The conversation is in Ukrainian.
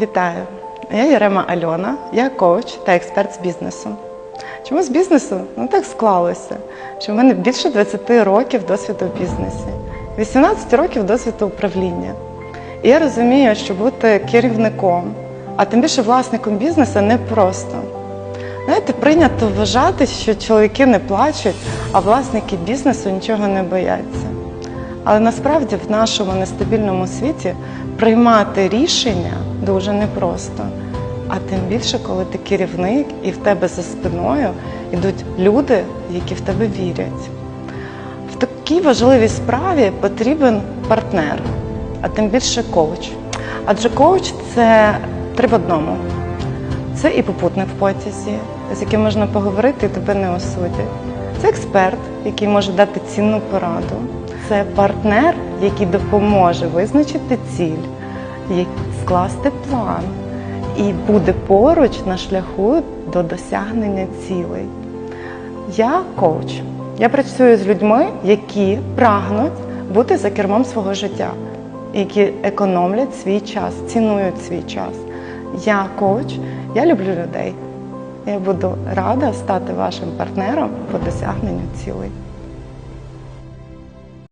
Вітаю! Я Ярема Альона, я коуч та експерт з бізнесу. Чому з бізнесу? Ну так склалося, що в мене більше 20 років досвіду в бізнесі, 18 років досвіду управління. І я розумію, що бути керівником, а тим більше власником бізнесу непросто. Знаєте, прийнято вважати, що чоловіки не плачуть, а власники бізнесу нічого не бояться. Але насправді в нашому нестабільному світі приймати рішення дуже непросто. А тим більше, коли ти керівник і в тебе за спиною йдуть люди, які в тебе вірять. В такій важливій справі потрібен партнер, а тим більше коуч. Адже коуч це три в одному. Це і попутник в потязі, з яким можна поговорити і тебе не осудять. Це експерт, який може дати цінну пораду. Це партнер, який допоможе визначити ціль, скласти план і буде поруч на шляху до досягнення цілей. Я коуч. Я працюю з людьми, які прагнуть бути за кермом свого життя, які економлять свій час, цінують свій час. Я коуч, я люблю людей. Я буду рада стати вашим партнером по досягненню цілей.